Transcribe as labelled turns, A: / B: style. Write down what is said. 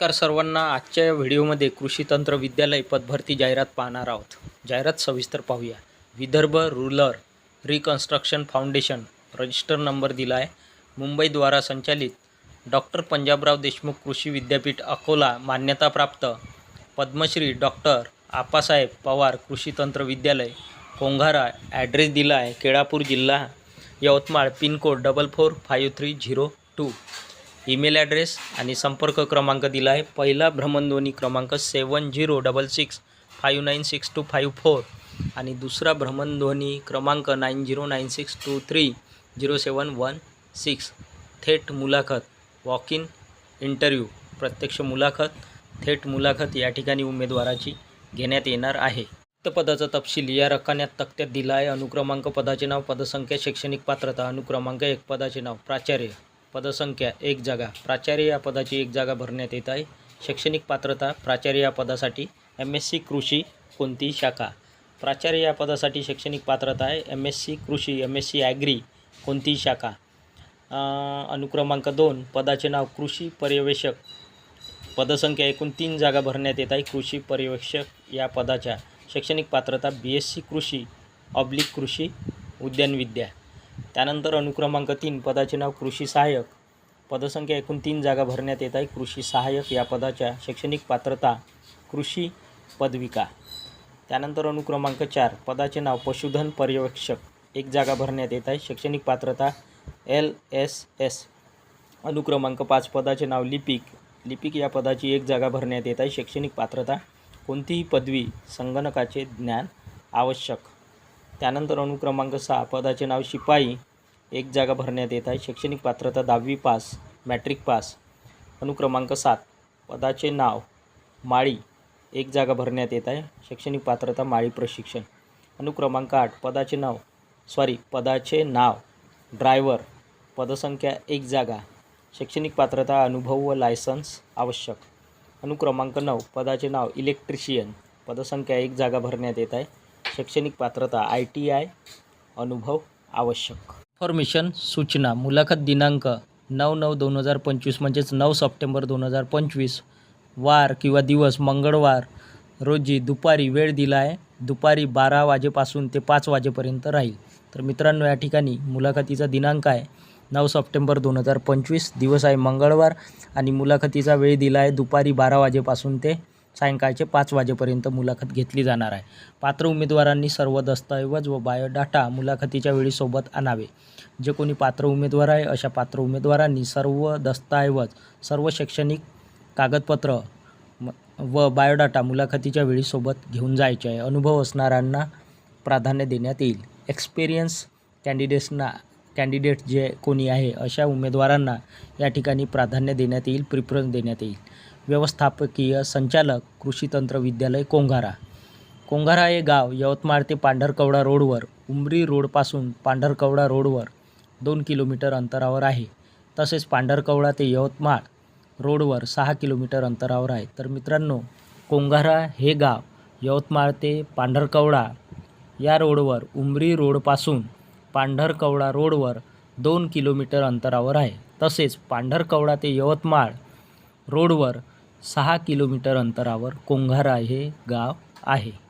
A: नमस्कार सर्वांना. आजच्या या व्हिडिओमध्ये कृषी तंत्र विद्यालय पदभरती जाहिरात पाहणार आहोत. जाहिरात सविस्तर पाहूया. Vidarbha rural reconstruction foundation register number दिला आहे मुंबईद्वारा संचालित डॉक्टर पंजाबराव देशमुख कृषी विद्यापीठ अकोला मान्यताप्राप्त पद्मश्री डॉक्टर आप्पासाहेब पवार कृषी तंत्र विद्यालय कोंघारा ॲड्रेस दिला आहे केळापूर जिल्हा Yavatmal pincode double four five three zero two email address आणि संपर्क क्रमांक दिला आहे. पहिला भ्रमणध्वनी क्रमांक seven zero double six five nine six two five four आणि दुसरा भ्रमणध्वनी क्रमांक nine zero nine six two three zero seven one six. थेट मुलाखत वॉक इन इंटरव्ह्यू प्रत्यक्ष मुलाखत थेट मुलाखत या ठिकाणी उमेदवाराची घेण्यात येणार आहे. रिक्त पदाचा तपशील या रकान्यात तक्त्यात दिला आहे. अनुक्रमांक पदाचे नाव पदसंख्या शैक्षणिक पात्रता अनुक्रमांक एक पदाचे नाव प्राचार्य पदसंख्या एक जागा. प्राचार्य या पदाची एक जागा भरण्यात येत आहे. शैक्षणिक पात्रता प्राचार्य या पदासाठी एम एस सी कृषी कोणतीही शाखा? प्राचार्य या पदासाठी शैक्षणिक पात्रता आहे. एम एस सी कृषी एम एस सी ॲग्री कोणतीही शाखा? अनुक्रमांक दोन पदाचे नाव कृषी पर्यवेक्षक. पदसंख्या एकूण तीन जागा भरण्यात येत आहे कृषी पर्यवेक्षक या पदाच्या. शैक्षणिक पात्रता बी एस सी कृषी ऑब्लिक कृषी उद्यानविद्या त्यानंतर अनुक्रमांक तीन पदाचे नाव कृषी सहाय्यक. पदसंख्या एकूण तीन जागा भरण्यात येत आहे. कृषी सहाय्यक या पदाच्या शैक्षणिक पात्रता कृषी पदविका. त्यानंतर अनुक्रमांक चार पदाचे नाव पशुधन पर्यवेक्षक. एक जागा भरण्यात येत आहे. शैक्षणिक पात्रता एल एस एस. अनुक्रमांक पाच पदाचे नाव लिपिक. लिपिक या पदाची एक जागा भरण्यात येत आहे. शैक्षणिक पात्रता कोणतीही पदवी संगणकाचे ज्ञान आवश्यक. त्यानंतर अनुक्रमांक सहा पदाचे नाव शिपाई. एक जागा भरण्यात येत आहे. शैक्षणिक पात्रता दहावी पास मॅट्रिक पास. अनुक्रमांक सात पदाचे नाव माळी. एक जागा भरण्यात येत आहे. शैक्षणिक पात्रता माळी प्रशिक्षण. अनुक्रमांक आठ पदाचे नाव सॉरी पदाचे नाव ड्रायव्हर पदसंख्या एक जागा. शैक्षणिक पात्रता अनुभव व लायसन्स आवश्यक. अनुक्रमांक नऊ पदाचे नाव इलेक्ट्रिशियन पदसंख्या एक जागा भरण्यात येत आहे. शैक्षणिक पात्रता आय टी आय अनुभव आवश्यक. इन्फॉर्मेशन सूचना मुलाखत दिनांक नऊ नऊ दोन हजार पंचवीस म्हणजेच नऊ सप्टेंबर दोन हजार पंचवीस. वार किंवा दिवस मंगळवार रोजी दुपारी वेळ दिला आहे दुपारी बारा वाजेपासून ते पाच वाजेपर्यंत राहील. तर मित्रांनो या ठिकाणी मुलाखतीचा दिनांक आहे नऊ सप्टेंबर दोन हजार पंचवीस. दिवस आहे मंगळवार आणि मुलाखतीचा वेळ दिला आहे दुपारी बारा वाजेपासून ते सायंकाळचे पाच वाजेपर्यंत मुलाखत घेतली जाणार आहे. पात्र उमेदवारांनी सर्व दस्तऐवज व बायोडाटा मुलाखतीच्या वेळी सोबत आणावे. जे कोणी पात्र उमेदवार आहे अशा पात्र उमेदवारांनी सर्व दस्तऐवज सर्व शैक्षणिक कागदपत्र व बायोडाटा मुलाखतीच्या वेळी सोबत घेऊन जायचे आहे. अनुभव असणाऱ्यांना प्राधान्य देण्यात येईल. एक्सपिरियन्स कॅन्डिडेट्सना कॅन्डिडेट जे कोणी आहे अशा उमेदवारांना या ठिकाणी प्राधान्य देण्यात येईल प्रिफरन्स देण्यात येईल. व्यवस्थापकीय संचालक कृषी तंत्र विद्यालय कोंघारा कोंघारा हे गाव यवतमाळ ते पांढरकवडा रोडवर उमरी रोडपासून पांढरकवडा रोडवर दोन किलोमीटर अंतरावर आहे. तसेच पांढरकवडा ते यवतमाळ रोडवर सहा किलोमीटर अंतरावर आहे. तर मित्रांनो कोंघारा हे गाव यवतमाळ ते पांढरकवडा या रोडवर उमरी रोडपासून पांढरकवडा रोडवर दोन किलोमीटर अंतरावर आहे. तसेच पांढरकवडा ते यवतमाळ रोडवर सहा किलोमीटर अंतरावर कोंघारा हे गाव आहे.